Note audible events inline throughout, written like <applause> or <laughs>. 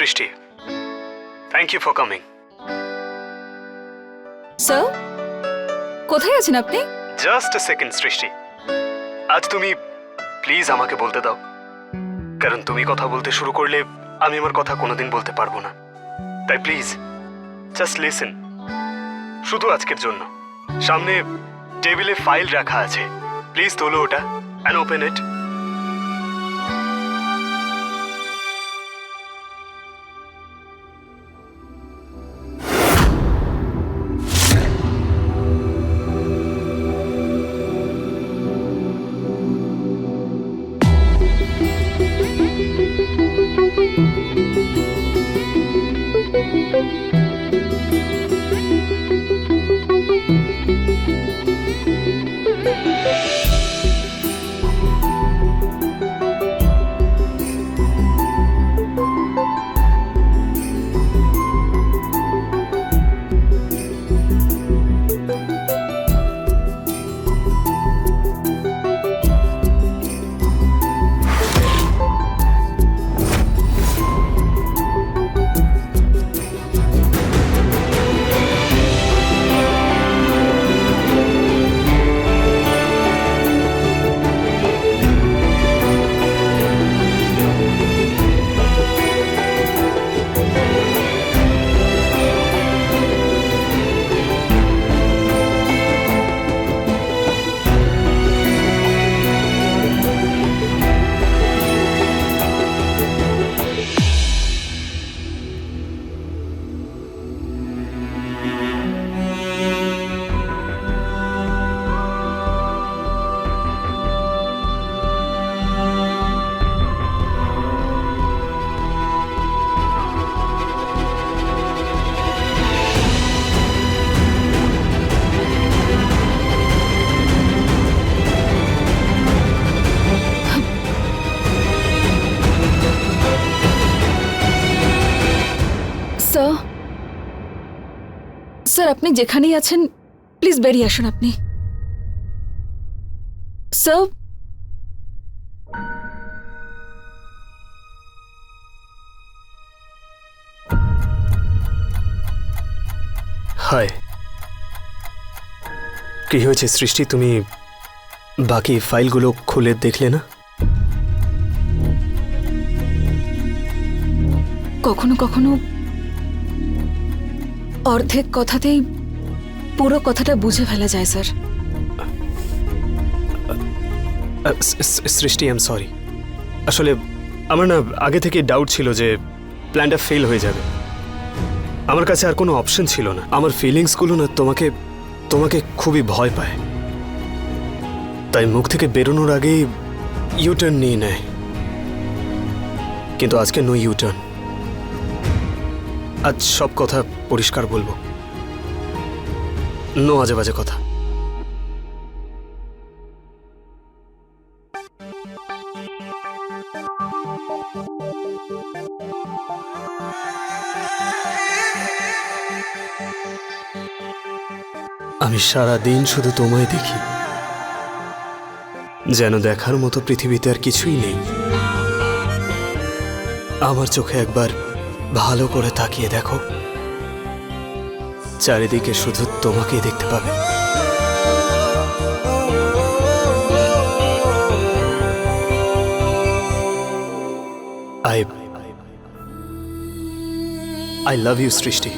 Srishti. Thank you for coming sir কোথায় আছেন আপনি? জাস্ট এ সেকেন্ড সৃষ্টি। আজ তুমি প্লিজ আমাকে বলতে দাও। কারণ তুমি কথা বলতে শুরু করলে আমি আমার কথা কোনোদিন বলতে পারব না। তাই প্লিজ জাস্ট লিসেন শুধু আজকের জন্য। সামনে টেবিলে ফাইল রাখা আছে। প্লিজ তোলো ওটা অ্যান্ড ওপেন ইট স্যার আপনি যেখানেই আছেন প্লিজ বেরিয়ে আসুন আপনি। স্যার কি হয়েছে সৃষ্টি? তুমি বাকি ফাইলগুলো খুলে দেখলে না? কখনো কখনো অর্ধেক কথাতেই পুরো কথাটা বুঝে ফেলা যায়, স্যার। সৃষ্টি এম সরি আসলে আমার না আগে থেকে ডাউট ছিল যে প্ল্যানটা ফেল হয়ে যাবে। আমার কাছে আর কোনো অপশন ছিল না। আমার ফিলিংসগুলো না তোমাকে তোমাকে খুবই ভয় পায়। তাই মুখ থেকে বেরোনোর আগেই ইউটার্ন নিয়ে নেয়। কিন্তু আজকে নো ইউটার্ন আজ সব কথা পরিষ্কার বলব। নো আজে বাজে কথা। আমি সারা দিন শুধু তোমায় দেখি। যেন দেখার মতো পৃথিবীতে আর কিছুই নেই। আমার চোখে একবার ভালো করে তাকিয়ে দেখো। চারিদিকে শুধু তোমাকেই দেখতে পাবে। I I love you Srishti.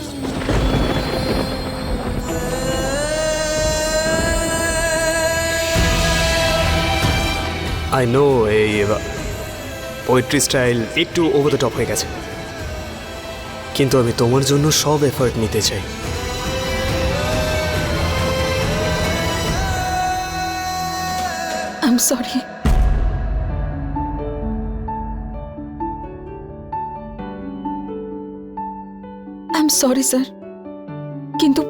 I know এই পোয়েট্রি স্টাইল একটু ওভার দ্য টপ হয়ে গেছে। কিন্তু আমি তোমার জন্য সব এফার্ট নিতে চাই। সরি সরি স্যার কিন্তু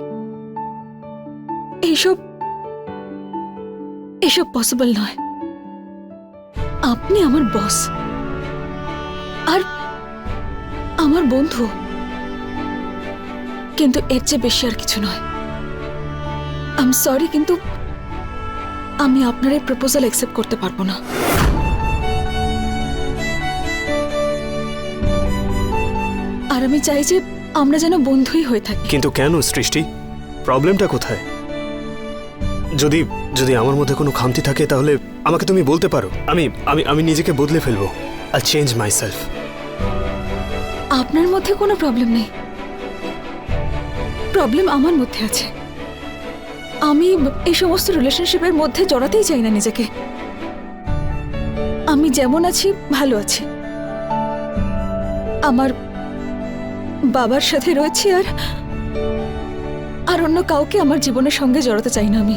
এইসব এসব পসিবল নয়। আপনি আমার বস আর আমার বন্ধু। কিন্তু এর চেয়ে বেশি আর কিছু নয়। আম সরি কিন্তু আমি আপনার এই প্রপোজাল অ্যাকসেপ্ট করতে পারব না। আর আমি চাই যে আমরা যেন বন্ধুই হয়ে থাকি। কিন্তু কেন সৃষ্টি? প্রবলেমটা কোথায়? যদি যদি আমার মধ্যে কোনো খামতি থাকে তাহলে আমাকে তুমি বলতে পারো। আমি আমি আমি নিজেকে বদলে ফেলব। আই চেঞ্জ মাই সেলফ আপনার মধ্যে কোনো প্রবলেম নেই। প্রবলেম আমার মধ্যে আছে। আমি এই সমস্ত রিলেশনশিপের মধ্যে জড়াতেই চাই না নিজেকে। আমি যেমন আছি, ভালো আছি। আমার বাবার সাথে রয়েছি আর আর অন্য কাউকে আমার জীবনের সঙ্গে জড়াতে চাই না আমি।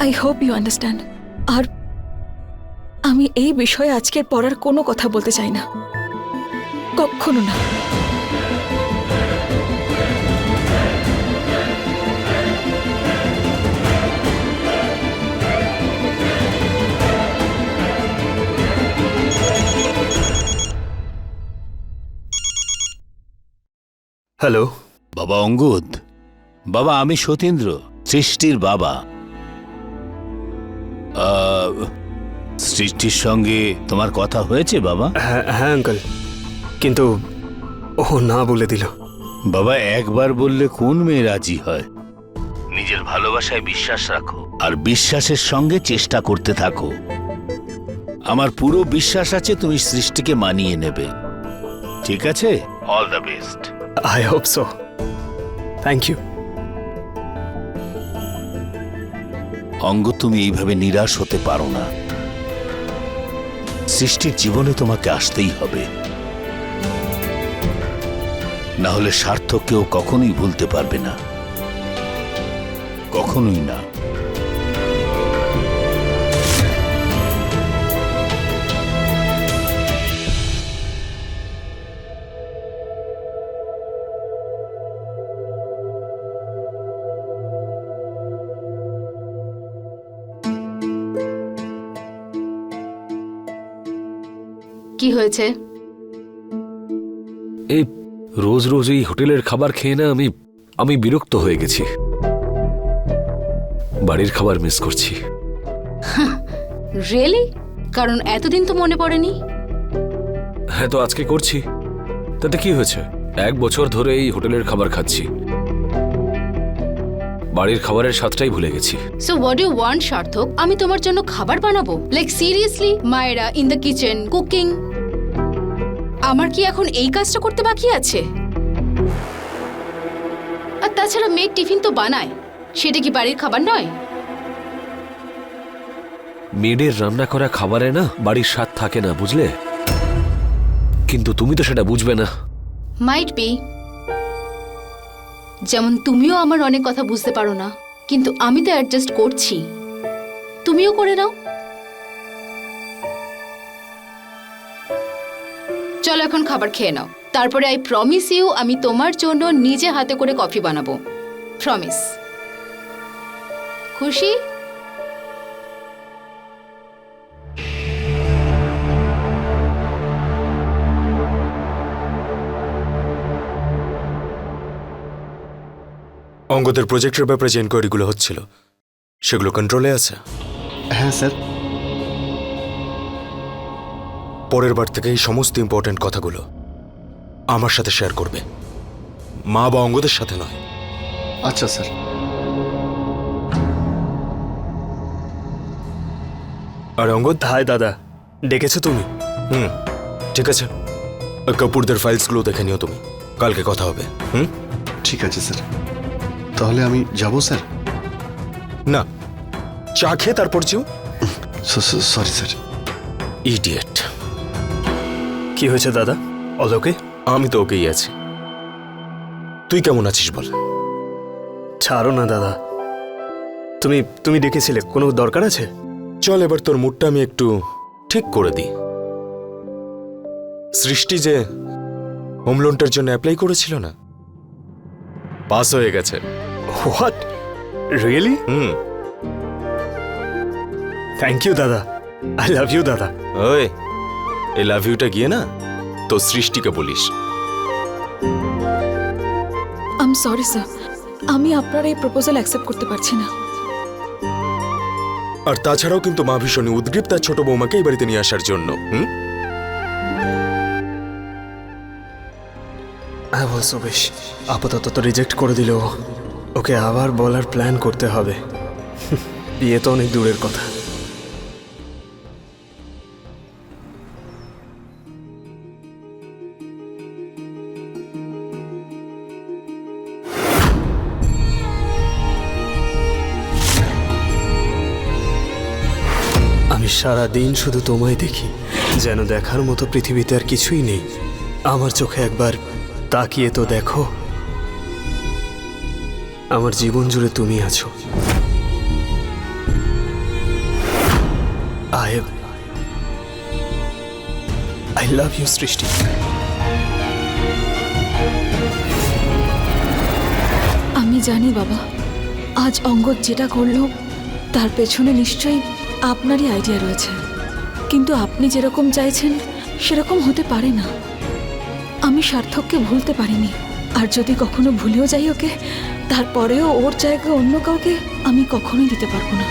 আই হোপ ইউ আন্ডারস্ট্যান্ড আর আমি এই বিষয়ে আজকের পড়ার কোনো কথা বলতে চাই না। কখনো না। হ্যালো। বাবা অঙ্গুদ। বাবা আমি সতীন্দ্র সৃষ্টির বাবা। আহ, সৃষ্টির সঙ্গে তোমার কথা হয়েছে বাবা? হ্যাঁ হ্যাঁ আঙ্কেল। কিন্তু ও না বলে দিল। বাবা একবার বললে কোন মেয়ে রাজি হয়? নিজের ভালোবাসায় বিশ্বাস রাখো আর বিশ্বাসের সঙ্গে চেষ্টা করতে থাকো। আমার পুরো বিশ্বাস আছে তুমি সৃষ্টিকে মানিয়ে নেবে। ঠিক আছে? All the best I hope so thank you অঙ্গ, তুমি এইভাবে নিরাশ হতে পারো না। সৃষ্টির জীবনে তোমাকে আসতেই হবে। না হলে সার্থক কেউ কখনোই ভুলতে পারবে না। কখনোই না। কি হয়েছে? এই রোজ রোজ এই হোটেলের খাবার খেয়ে না আমি আমি বিরক্ত হয়ে গেছি। বাড়ির খাবার মিস করছি। রিয়েলি কারণ এতদিন তো মনে পড়েনি? হ্যাঁ তো আজকে করছি। তাতে কি হয়েছে? এক বছর ধরে এই হোটেলের খাবার খাচ্ছি। বাড়ির খাবারের স্বাদটাই ভুলে গেছি। সো হোয়াট ইউ ওয়ান্ট সার্থক? আমি তোমার জন্য খাবার বানাবো? লাইক সিরিয়াসলি মায়েরা ইন দ্য কিচেন কুকিং আমার কি এখন এই কাজটা করতে বাকি আছে? আর তাছাড়া মেয়ের টিফিন তো বানায় সেটা কি বাড়ির খাবার নয়? মেয়েদের রান্না করা খাবারে না বাড়ির স্বাদ থাকে না বুঝলে? কিন্তু তুমি তো সেটা বুঝবে না। মাইট বি যেমন তুমিও আমার অনেক কথা বুঝতে পারো না কিন্তু আমি তো অ্যাডজাস্ট করছি। তুমিও করে নাও। চলো এখন খাবার খেয়ে নাও। তারপরে আই প্রমিস ইউ আমি তোমার জন্য নিজে হাতে করে কফি বানাবো। প্রমিস খুশি? অঙ্গদের প্রজেক্টের ব্যাপারে যে এনকোয়ারিগুলো হচ্ছিল সেগুলো কন্ট্রোলে আছে? হ্যাঁ স্যার। পরের বার থেকে এই সমস্ত ইম্পর্ট্যান্ট কথাগুলো আমার সাথে শেয়ার করবে। মা বা অঙ্গদের সাথে নয়। আচ্ছা স্যার। আর অঙ্গদ? হাই দাদা ডেকেছো তুমি? হুম ঠিক আছে। কাপুরদের ফাইলসগুলো দেখে নিও তুমি। কালকে কথা হবে হুম? ঠিক আছে স্যার। তাহলে আমি যাব স্যার? না। চা খেয়ে তারপর যেও। Sorry sir. ইডিয়েট কি হয়েছে দাদা? অলোকে আমি তো ওকেই আছি। তুই কেমন আছিস বল? ছাড়ো না দাদা। তুমি তুমি ডেকেছিলে কোনো দরকার আছে? চল এবার তোর মুডটা আমি একটু ঠিক করে দিই। সৃষ্টি যে হোম লোনটার জন্য অ্যাপ্লাই করেছিল না? পাস হয়ে গেছে। What really hmm. Thank you দাদা। আই লাভ ইউ দাদা। ওই এই লাভ ইউটা গিয়ে না তো সৃষ্টিকে বলিস। আম সরি স্যার আমি আপনার এই প্রপোজাল অ্যাকসেপ্ট করতে পারছি না। আর তাছাড়াও কিন্তু মা ভীষণই উদ্গ্রীব তার ছোট বৌমাকে এই বাড়িতে নিয়ে আসার জন্য হুম? অলসো বেশ আপাতত তো রিজেক্ট করে দিল। ওকে আবার বলার প্ল্যান করতে হবে। <laughs> বিয়ে তো অনেক দূরের কথা। আমি সারা দিন শুধু তোমায় দেখি, যেন দেখার মতো পৃথিবীতে আর কিছুই নেই। আমার চোখে একবার তাকিয়ে তো দেখো। আমার জীবন জুড়ে তুমি আছো। আই আই লাভ ইউ সৃষ্টি। আমি জানি বাবা, আজ অঙ্গদ যেটা করল, তার পেছনে নিশ্চয়ই আপনারই আইডিয়া রয়েছে। কিন্তু আপনি যেরকম চাইছেন, সেরকম হতে পারে না। আমি সার্থককে ভুলতে পারিনি। আর যদি কখনো ভুলেও যাই ওকে, তারপরেও ওর জায়গায় অন্য কাউকে আমি কখনোই দিতে পারব না।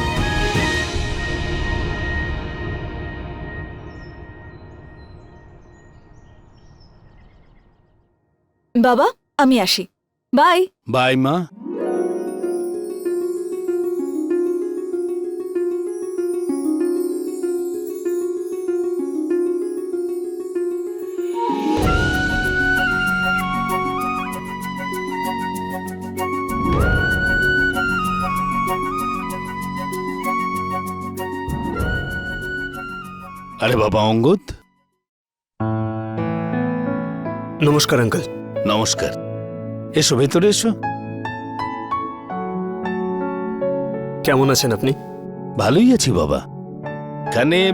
বাবা, আমি আসি। বাই। বাই মা। আরে বাবা অঙ্গদ। নমস্কার আঙ্কেল। নমস্কার। এসো ভেতরে এসো। কেমন আছেন আপনি? ভালোই আছি বাবা। এখানে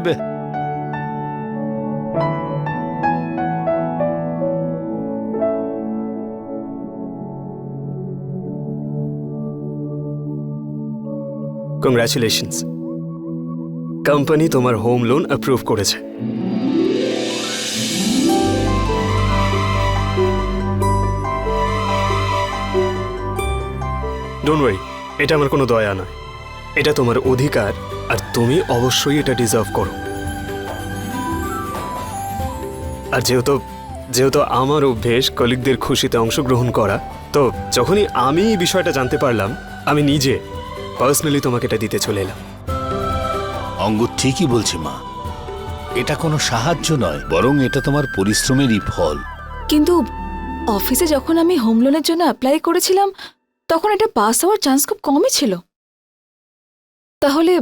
কংগ্রাচুলেশনস কোম্পানি তোমার হোম লোন অ্যাপ্রুভ করেছে। ডোন্ট ওয়ারি এটা আমার কোনো দয়া নয়। এটা তোমার অধিকার, আর তুমি অবশ্যই এটা ডিজার্ভ করো। আর যেহেতু যেহেতু আমার অভ্যেস কলিগদের খুশিতে অংশগ্রহণ করা, তো যখনই আমি বিষয়টা জানতে পারলাম, আমি নিজে পার্সোনালি তোমাকে এটা দিতে চলে এলাম। অঙ্গদ ঠিকই বলছে মা। এটা কোনো সাহায্য নয় বরং এটা তোমার পরিশ্রমেরই ফল। কিন্তু অফিসে যখন আমি হোম লোনের জন্য অ্যাপ্লাই করেছিলাম তখন এটা পাস হওয়ার চান্স খুব কমই ছিল। তাহলে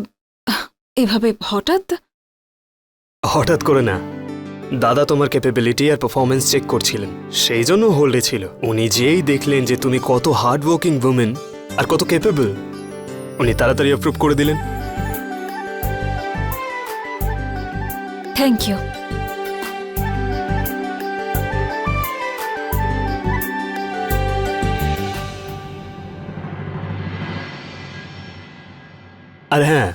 এভাবে হঠাৎ? হঠাৎ করে না। দাদা তোমার ক্যাপেবিলিটি আর পারফরমেন্স চেক করছিলেন। সেই জন্য হোল্ডে ছিল। উনি যেই দেখলেন যে তুমি কত হার্ড ওয়ার্কিং উমেন আর কত ক্যাপেবল উনি তাড়াতাড়ি অ্যাপ্রুভ করে দিলেন। থ্যাংক ইউ আর হ্যাঁ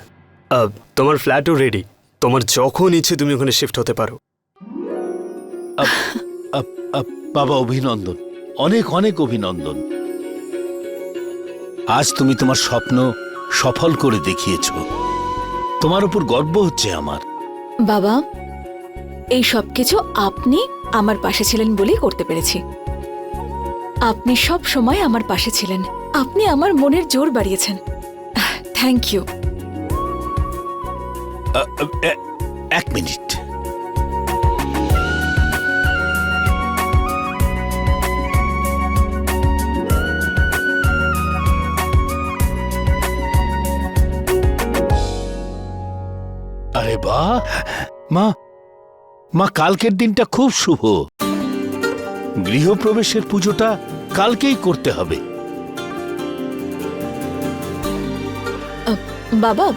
আহ, তোমার ফ্ল্যাটও রেডি তোমার যখন ইচ্ছে তুমি ওখানে শিফট হতে পারো। আপ, আপ, আপ, বাবা অভিনন্দন। অনেক অনেক অভিনন্দন। আজ তুমি তোমার স্বপ্ন সফল করে দেখিয়েছ। তোমার উপর গর্ব হচ্ছে আমার। বাবা, এই সব কিছু আপনি আমার পাশে ছিলেন বলেই করতে পেরেছি। আপনি সব সময় আমার পাশে ছিলেন। আপনি আমার মনের জোর বাড়িয়েছেন। থ্যাংক ইউ এক মিনিট। মা মা কালকের দিনটা খুব শুভ। গৃহপ্রবেশের পুজোটা কালকেই করতে হবে। বাবা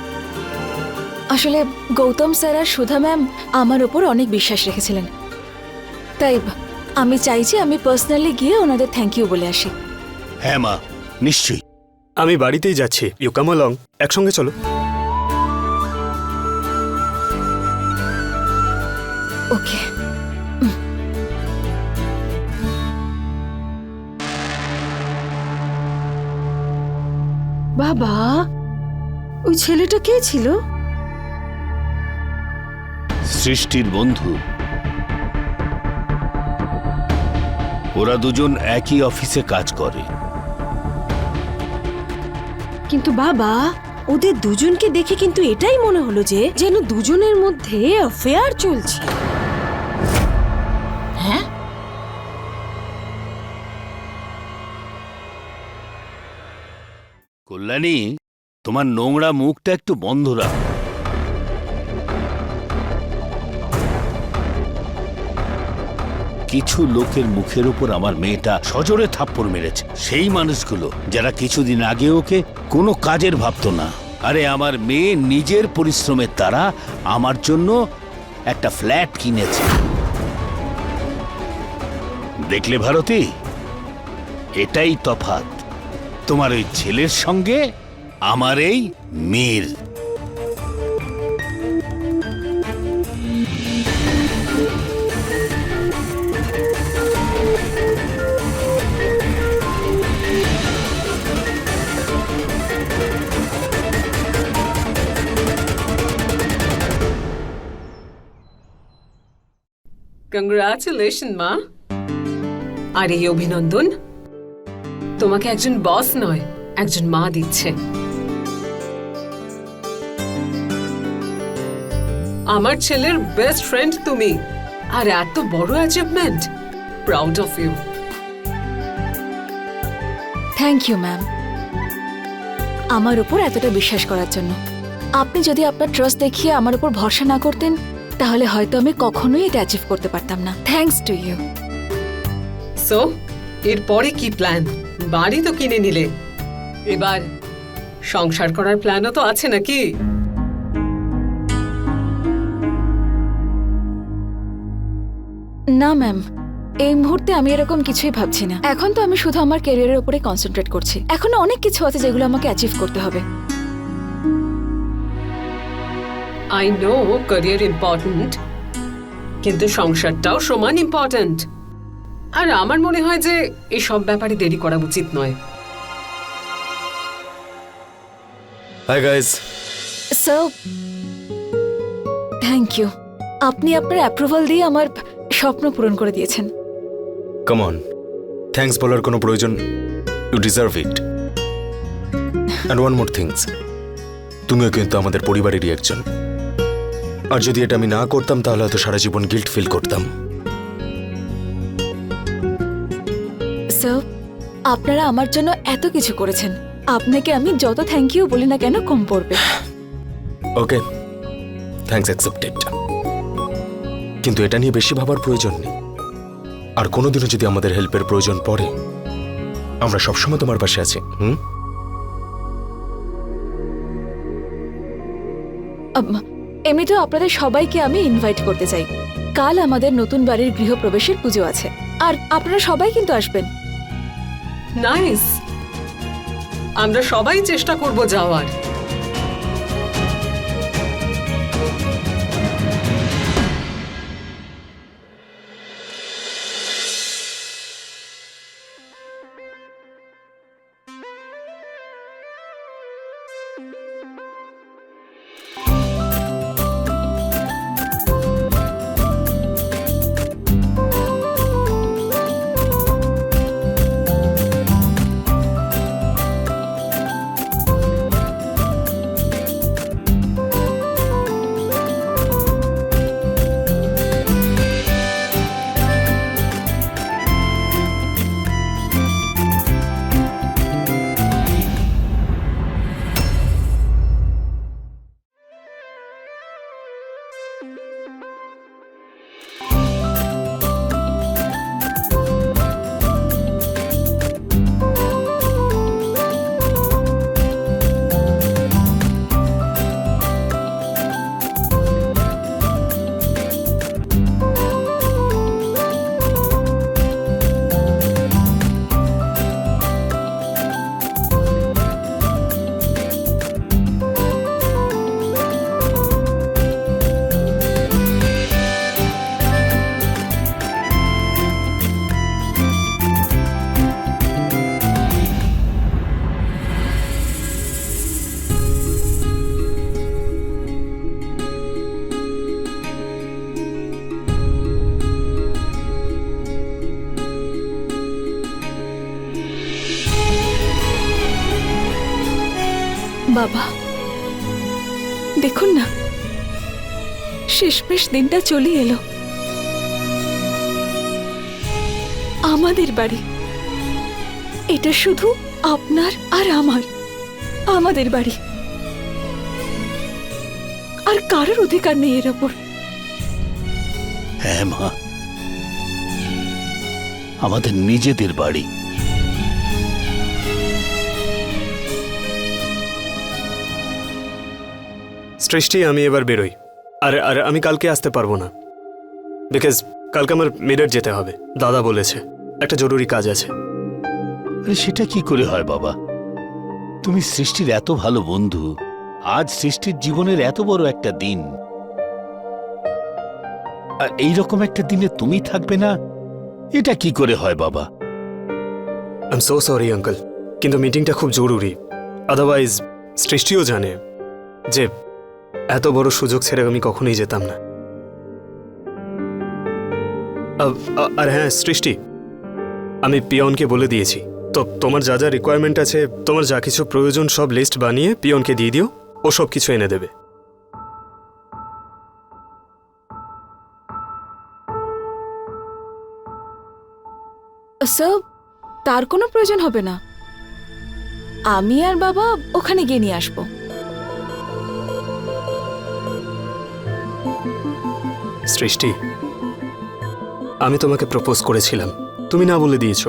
আসলে গৌতম স্যার আর সুধা ম্যাম আমার ওপর অনেক বিশ্বাস রেখেছিলেন। তাই আমি চাইছি আমি পার্সোনালি গিয়ে ওনাদের থ্যাংক ইউ বলে আসি। হ্যাঁ মা নিশ্চয়ই। আমি বাড়িতেই যাচ্ছি। ইউ কাম অলং একসঙ্গে চলো। ওকে বাবা ওই ছেলেটা কে ছিল? সৃষ্টির বন্ধু। ওরা দুজন একই অফিসে কাজ করে। কিন্তু বাবা ওদের দুজনকে দেখে কিন্তু এটাই মনে হলো যে যেন দুজনের মধ্যে অ্যাফেয়ার চলছে। হ্যাঁ? কল্যাণী, তোমার নোংরা মুখটা একটু বন্ধ রাখ। কিছু লোকের মুখের উপর আমার মেয়েটা সজোরে থাপ্পড় মেরেছে। সেই মানুষগুলো, যারা কিছুদিন আগে ওকে কোনো কাজের ভাবতো না। আরে, আমার মেয়ে নিজের পরিশ্রমের দ্বারা আমার জন্য একটা ফ্ল্যাট কিনেছে। দেখলে ভারতী? এটাই তফাৎ। তোমার ওই ছেলের সঙ্গে আমার এই মেয়ের। কংগ্রাচুলেশন মা আর এই অভিনন্দন? তোমাকে একজন বস নয়, একজন মা দিচ্ছে। আমার ছেলের বেস্ট ফ্রেন্ড তুমি, আর এত বড় achievement proud of you thank you ma'am আমার উপর এতটা বিশ্বাস করার জন্য। আপনি যদি আপনার ট্রাস্ট দেখিয়ে আমার উপর ভরসা না করতেন, তাহলে হয়তো আমি কখনোই এটা অ্যাচিভ করতে পারতাম না। থ্যাংকস টু ইউ সো এরপরে কি প্ল্যান বাড়ি তো কিনে নিলে। এবার সংসার করার প্ল্যানও তো আছে নাকি? না ম্যাম এই মুহূর্তে আমি এরকম কিছুই ভাবছি না। এখন তো আমি শুধু আমার ক্যারিয়ারের উপরে কনসেন্ট্রেট করছি। এখনও অনেক কিছু আছে যেগুলো আমাকে অ্যাচিভ করতে হবে। আই নো ক্যারিয়ার ইম্পর্ট্যান্ট কিন্তু সংসারটাও সমান ইম্পর্ট্যান্ট আর আমার মনে হয় যে এই সব ব্যাপারে দেরি করা উচিত নয়। Hi guys sir thank you আপনি আপনার অ্যাপ্রুভাল দিয়ে আমার স্বপ্ন পূরণ করে দিয়েছেন। কাম অন থ্যাঙ্কস বলার কোনো প্রয়োজন? You deserve it and one more things তুমিও কিন্তু আমাদের পরিবারেরই একজন। আর যদি এটা আমি না করতাম তাহলে হয়তো সারা জীবন গিল্ট ফিল করতাম। আপনারা আমার জন্য এত কিছু করেছেন। আপনাকে আমি যত থ্যাংক ইউ বলি না কেন কম পড়বে। ওকে থ্যাঙ্কস অ্যাকসেপ্টেড কিন্তু এটা নিয়ে বেশি ভাবার প্রয়োজন নেই। আর কোনোদিনও যদি আমাদের হেল্পের প্রয়োজন পড়ে আমরা সবসময় তোমার পাশে আছি হুম? এমনিতেও আপনাদের সবাইকে আমি ইনভাইট করতে চাই। কাল আমাদের নতুন বাড়ির গৃহপ্রবেশের পুজো আছে। আর আপনারা সবাই কিন্তু আসবেন। নাইস আমরা সবাই চেষ্টা করব যাওয়ার। বাবা। দেখুন না, শেষমেশ দিনটা চলে এলো। আমাদের বাড়ি। এটা শুধু আপনার আর আমার, আমাদের বাড়ি। আর কারোর অধিকার নেই এর ওপর। হ্যাঁ মা, আমাদের নিজেদের বাড়ি। সৃষ্টি আমি এবার বেরোই। আর আর আমি কালকে আসতে পারব না। বিকজ কালকে আমার মেডার যেতে হবে। দাদা বলেছে একটা জরুরি কাজ আছে। আরে সেটা কি করে হয় বাবা? তুমি সৃষ্টির এত ভালো বন্ধু আজ সৃষ্টির জীবনের এত বড় একটা দিন। আর এইরকম একটা দিনে তুমি থাকবে না এটা কি করে হয় বাবা? I am so sorry uncle কিন্তু মিটিংটা খুব জরুরি। আদারওয়াইজ সৃষ্টিও জানে যে এত বড় সুযোগ ছেড়ে আমি কখনোই যেতাম না। আর হ্যাঁ সৃষ্টি। আমি পিয়নকে বলে দিয়েছি। তো তোমার যা যা রিকোয়ারমেন্ট আছে, তোমার যা কিছু প্রয়োজন সব লিস্ট বানিয়ে পিয়নকে দিয়ে দিও, ও সব কিছু এনে দেবে। স্যার, তার কোনো প্রয়োজন হবে না। আমি আর বাবা ওখানে গিয়ে নিয়ে আসব। সৃষ্টি আমি তোমাকে প্রপোজ করেছিলাম। তুমি না বলে দিয়েছ।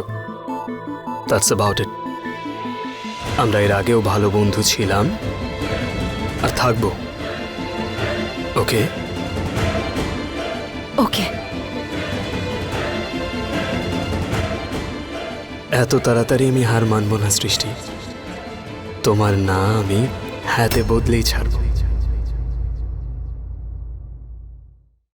দ্যাটস অ্যাবাউট ইট আমরা এর আগেও ভালো বন্ধু ছিলাম আর থাকব। ওকে ওকে এত তাড়াতাড়ি আমি হার মানব না সৃষ্টি। তোমার না আমি হ্যাঁতে বদলেই ছাড়বো।